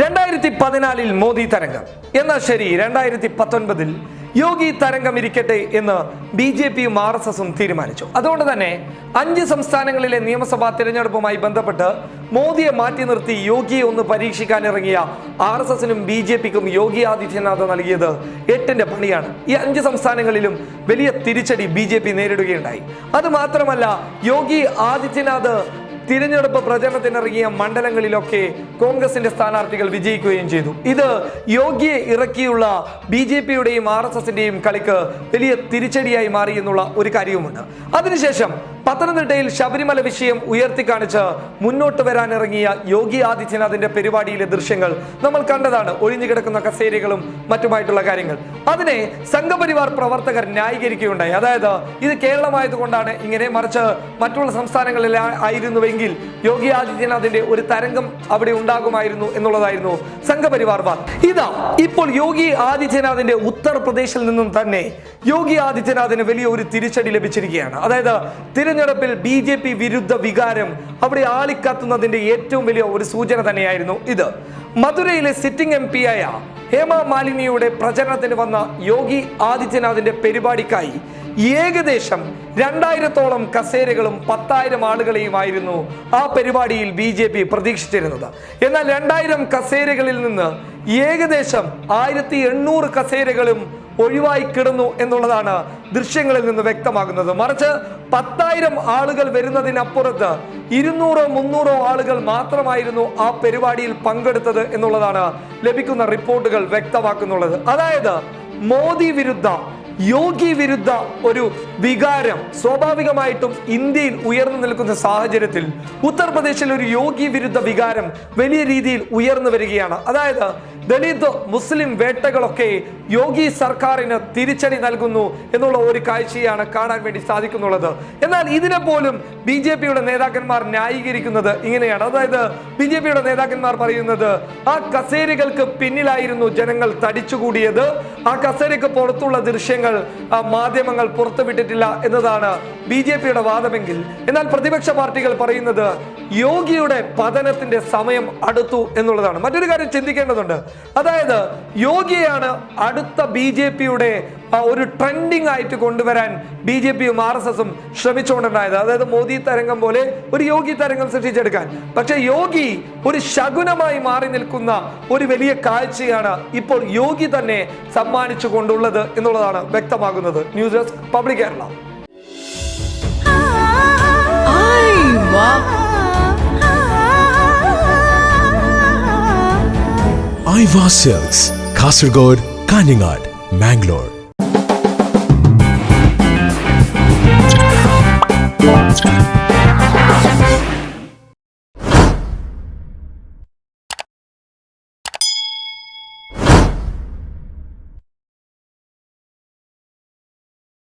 രണ്ടായിരത്തി പതിനാലിൽ മോദി തരംഗം. എന്നാൽ ശരി രണ്ടായിരത്തി പത്തൊൻപതിൽ യോഗി തരംഗം ഇരിക്കട്ടെ എന്ന് ബി ജെ പിയും ആർ എസ് എസും തീരുമാനിച്ചു. അതുകൊണ്ട് തന്നെ അഞ്ച് സംസ്ഥാനങ്ങളിലെ നിയമസഭാ തിരഞ്ഞെടുപ്പുമായി ബന്ധപ്പെട്ട് മോദിയെ മാറ്റി നിർത്തി യോഗിയെ ഒന്ന് പരീക്ഷിക്കാൻ ഇറങ്ങിയ ആർ എസ് എസിനും ബി ജെ പിക്കും യോഗി ആദിത്യനാഥ് നൽകിയത് എട്ടിന്റെ പണിയാണ്. ഈ അഞ്ച് സംസ്ഥാനങ്ങളിലും വലിയ തിരിച്ചടി ബി ജെ പി നേരിടുകയുണ്ടായി. അത് മാത്രമല്ല യോഗി ആദിത്യനാഥ് തിരഞ്ഞെടുപ്പ് പ്രചരണത്തിനിറങ്ങിയ മണ്ഡലങ്ങളിലൊക്കെ കോൺഗ്രസിന്റെ സ്ഥാനാർത്ഥികൾ വിജയിക്കുകയും ചെയ്തു. ഇത് യോഗിയെ ഇറക്കിയുള്ള ബി ജെ പിയുടെയും ആർ എസ് എസിന്റെയും കളിക്ക് വലിയ തിരിച്ചടിയായി മാറി എന്നുള്ള ഒരു കാര്യവുമുണ്ട്. അതിനുശേഷം പത്തനംതിട്ടയിൽ ശബരിമല വിഷയം ഉയർത്തിക്കാണിച്ച് മുന്നോട്ട് വരാനിറങ്ങിയ യോഗി ആദിത്യനാഥിന്റെ പരിപാടിയിലെ ദൃശ്യങ്ങൾ നമ്മൾ കണ്ടതാണ്. ഒഴിഞ്ഞു കിടക്കുന്ന കസേരകളും മറ്റുമായിട്ടുള്ള കാര്യങ്ങൾ. അതിനെ സംഘപരിവാർ പ്രവർത്തകർ ന്യായീകരിക്കുകയുണ്ടായി. അതായത് ഇത് കേരളമായതുകൊണ്ടാണ് ഇങ്ങനെ മറിച്ച് മറ്റുള്ള സംസ്ഥാനങ്ങളിൽ ആയിരുന്നുവെങ്കിൽ യോഗി ആദിത്യനാഥിന്റെ ഒരു തരംഗം അവിടെ ഉണ്ടാകുമായിരുന്നു എന്നുള്ളതായിരുന്നു സംഘപരിവാർ വാദം. ഇതാ ഇപ്പോൾ യോഗി ആദിത്യനാഥിന്റെ ഉത്തർപ്രദേശിൽ നിന്നും തന്നെ യോഗി ആദിത്യനാഥിന് വലിയ ഒരു തിരിച്ചടി ലഭിച്ചിരിക്കുകയാണ്. അതായത് തിരഞ്ഞെടുപ്പിൽ ബി ജെ പി വിരുദ്ധ വികാരം അവിടെ ആളിക്കത്തുന്നതിന്റെ ഏറ്റവും വലിയ ഒരു സൂചന തന്നെയായിരുന്നു ഇത്. മധുരയിലെ സിറ്റിംഗ് എം ആയ ഹേമ മാലിനിയുടെ പ്രചരണത്തിന് വന്ന യോഗി ആദിത്യനാഥിന്റെ പരിപാടിക്കായി ഏകദേശം രണ്ടായിരത്തോളം കസേരകളും പത്തായിരം ആളുകളെയുമായിരുന്നു ആ പരിപാടിയിൽ ബി ജെ പി പ്രതീക്ഷിച്ചിരുന്നത്. എന്നാൽ രണ്ടായിരം കസേരകളിൽ നിന്ന് ഏകദേശം ആയിരത്തി എണ്ണൂറ് കസേരകളും ഒഴിവായി കിടന്നു എന്നുള്ളതാണ് ദൃശ്യങ്ങളിൽ നിന്ന് വ്യക്തമാകുന്നത്. മറിച്ച് പത്തായിരം ആളുകൾ വരുന്നതിനപ്പുറത്ത് ഇരുന്നൂറോ മുന്നൂറോ ആളുകൾ മാത്രമായിരുന്നു ആ പരിപാടിയിൽ പങ്കെടുത്തത് എന്നുള്ളതാണ് ലഭിക്കുന്ന റിപ്പോർട്ടുകൾ വ്യക്തമാക്കുന്നുള്ളത്. അതായത് മോദി വിരുദ്ധ യോഗി വിരുദ്ധ ഒരു വികാരം സ്വാഭാവികമായിട്ടും ഇന്ത്യയിൽ ഉയർന്നു നിൽക്കുന്ന സാഹചര്യത്തിൽ ഉത്തർപ്രദേശിൽ ഒരു യോഗി വിരുദ്ധ വികാരം വലിയ രീതിയിൽ ഉയർന്നു വരികയാണ്. അതായത് ദളിത് മുസ്ലിം വേട്ടകളൊക്കെ യോഗി സർക്കാരിന് തിരിച്ചടി നൽകുന്നു എന്നുള്ള ഒരു കാഴ്ചയാണ് കാണാൻ വേണ്ടി സാധിക്കുന്നുള്ളത്. എന്നാൽ ഇതിനെ പോലും ബി ജെ പിയുടെ നേതാക്കന്മാർ ന്യായീകരിക്കുന്നത് ഇങ്ങനെയാണ്. അതായത് ബി ജെ പിയുടെ നേതാക്കന്മാർ പറയുന്നത് ആ കസേരകൾക്ക് പിന്നിലായിരുന്നു ജനങ്ങൾ തടിച്ചുകൂടിയത്. ആ കസേരയ്ക്ക് പുറത്തുള്ള ദൃശ്യങ്ങൾ മാധ്യമങ്ങൾ പുറത്തുവിട്ടിട്ടില്ല എന്നതാണ് ബി ജെ പിയുടെ വാദമെങ്കിൽ. എന്നാൽ പ്രതിപക്ഷ പാർട്ടികൾ പറയുന്നത് യോഗിയുടെ പതനത്തിന്റെ സമയം അടുത്തു എന്നുള്ളതാണ്. മറ്റൊരു കാര്യം ചിന്തിക്കേണ്ടതുണ്ട്. അതായത് യോഗിയാണ് അടുത്ത ബി ജെ പിയുടെ ഒരു ട്രെൻഡിങ് ആയിട്ട് കൊണ്ടുവരാൻ ബി ജെ പിയും ആർ എസ് എസും ശ്രമിച്ചുകൊണ്ടുണ്ടായത്. അതായത് മോദി തരംഗം പോലെ ഒരു യോഗി തരംഗം സൃഷ്ടിച്ചെടുക്കാൻ. പക്ഷെ യോഗി ഒരു ശകുനമായി മാറി നിൽക്കുന്ന ഒരു വലിയ കാഴ്ചയാണ് ഇപ്പോൾ യോഗി തന്നെ സമ്മാനിച്ചു കൊണ്ടുള്ളത് എന്നുള്ളതാണ് വ്യക്തമാകുന്നത്. News desk public Kerala. Viva Kasargod, Kanyangad, Mangalore.